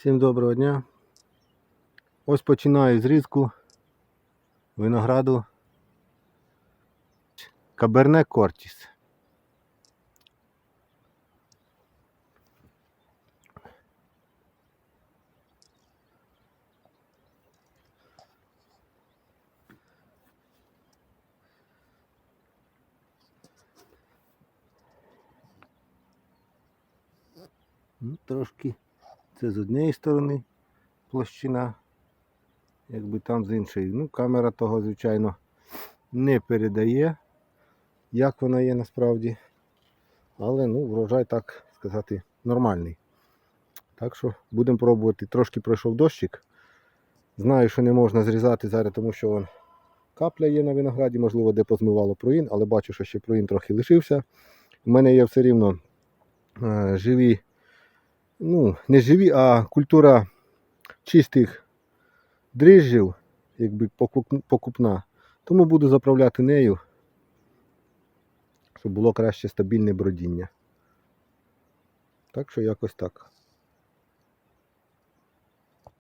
Всім доброго дня. Ось починаю зрізку винограду Каберне Кортіс. Ну, Трошки це з однієї сторони площина, якби там з іншої. Ну, камера того, звичайно, не передає, як вона є насправді. Але ну, врожай, так сказати, нормальний. Так що будемо пробувати. Трошки пройшов дощик. Знаю, що не можна зрізати зараз, тому що вон капля є на винограді, можливо, де позмивало пруїн, але бачу, що ще пруїн трохи лишився. У мене є все рівно е, живі ну, не живі, а культура чистих дріжджів, якби покупна. Тому буду заправляти нею, щоб було краще стабільне бродіння. Так що якось так.